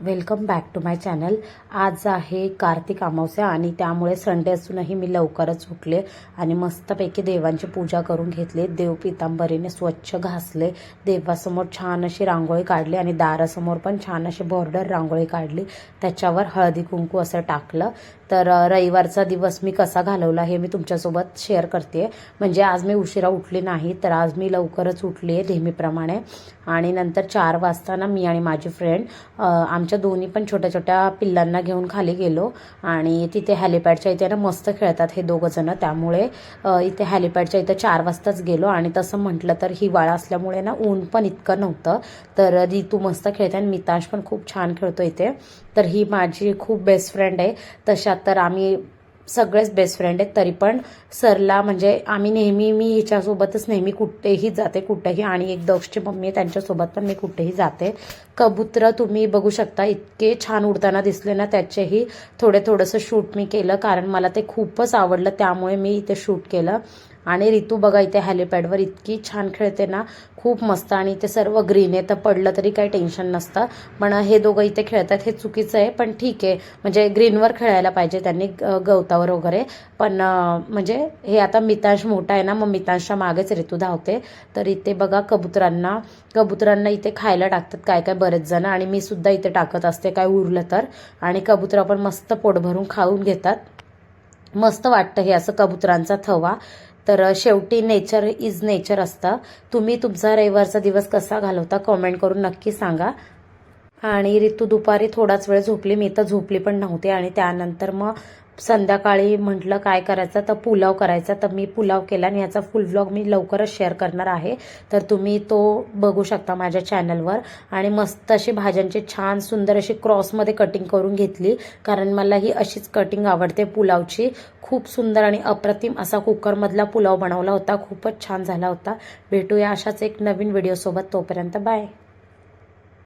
Welcome back to my channel. आज आहे कार्तिक अमावस्या आणि त्यामुळे संडे असूनही मी लवकरच उठले आणि मस्तपैकी देवांची पूजा करून घेतली. देव पितांबरीने स्वच्छ घासले. देवासमोर छान अशी रांगोळी काढली आणि दारासमोर पण छान अशी बॉर्डर रांगोळी काढली. त्याच्यावर हळदी कुंकू असं टाकलं. तर रविवारचा दिवस मी कसा घालवला हे मी तुमच्यासोबत शेअर करते म्हणजे आज मी उशिरा उठली नाही तर आज मी लवकरच उठली आहे नेहमीप्रमाणे. आणि नंतर चार वाजताना मी आणि माझी फ्रेंड आम आमच्या दोन्ही पण छोट्या छोट्या पिल्लांना घेऊन खाली गेलो आणि तिथे हॅलिपॅडच्या इथे ना मस्त खेळतात हे दोघं जण. त्यामुळे इथे हॅलिपॅडच्या इथं चार वाजताच गेलो आणि तसं म्हटलं तर हिवाळा असल्यामुळे ना ऊन पण इतकं नव्हतं. तर रितू मस्त खेळते आणि मितांश पण खूप छान खेळतो इथे. तर ही माझी खूप बेस्ट फ्रेंड आहे. तशात तर आम्ही सगळेच बेस्ट फ्रेंड आहेत तरी पण सरला म्हणजे आम्ही नेहमी मी हिच्यासोबतच नेहमी कुठेही जाते कुठेही आणि एक दक्षची मम्मी आहे त्यांच्यासोबत पण मी कुठेही जाते. कबूतर तुम्ही बघू शकता इतके छान उडताना दिसले ना त्याचेही थोडे थोडंसं शूट मी केलं कारण मला ते खूपच आवडलं त्यामुळे मी इथे शूट केलं. आणि रितू बघा इथे हॅलिपॅडवर इतकी छान खेळते ना. खूप मस्त आणि ते सर्व ग्रीन आहे. तर पडलं तरी काही टेन्शन नसतं. पण हे दोघं इथे खेळतात हे चुकीचं आहे. पण ठीक आहे. म्हणजे ग्रीनवर खेळायला पाहिजे त्यांनी ग- गवतावर वगैरे. पण म्हणजे हे आता मितांश मोठा आहे ना मग मितांशच्या मागेच ऋतू धावते. तर इथे बघा कबुतरांना कबुतरांना इथे खायला टाकतात काय काय बरेच जण. आणि मी सुद्धा इथे टाकत असते काय उरलं तर. आणि कबुतर पण मस्त पोट भरून खाऊन घेतात. मस्त वाटतं हे असं कबुतरांचा थवा. तर शेवटी नेचर इज नेचर असतं. तुम्ही तुमचा रविवारचा दिवस कसा घालवता कॉमेंट करून नक्की सांगा. आणि ऋतू दुपारी थोडाच वेळ झोपली मी तर झोपली पण नव्हते. आणि त्यानंतर मग संध्याकाळी म्हटलं काय करायचं तर पुलाव करायचा. तर मी पुलाव केला आणि याचा फुल व्लॉग मी लवकरच शेअर करणार आहे. तर तुम्ही तो बघू शकता माझ्या चॅनलवर आणि मस्त अशी भाज्यांची छान सुंदर अशी क्रॉसमध्ये कटिंग करून घेतली. कारण मला ही अशीच कटिंग आवडते पुलावची. खूप सुंदर आणि अप्रतिम असा कुकरमधला पुलाव बनवला होता. खूपच छान झाला होता. भेटूया अशाच एक नवीन व्हिडिओसोबत तोपर्यंत बाय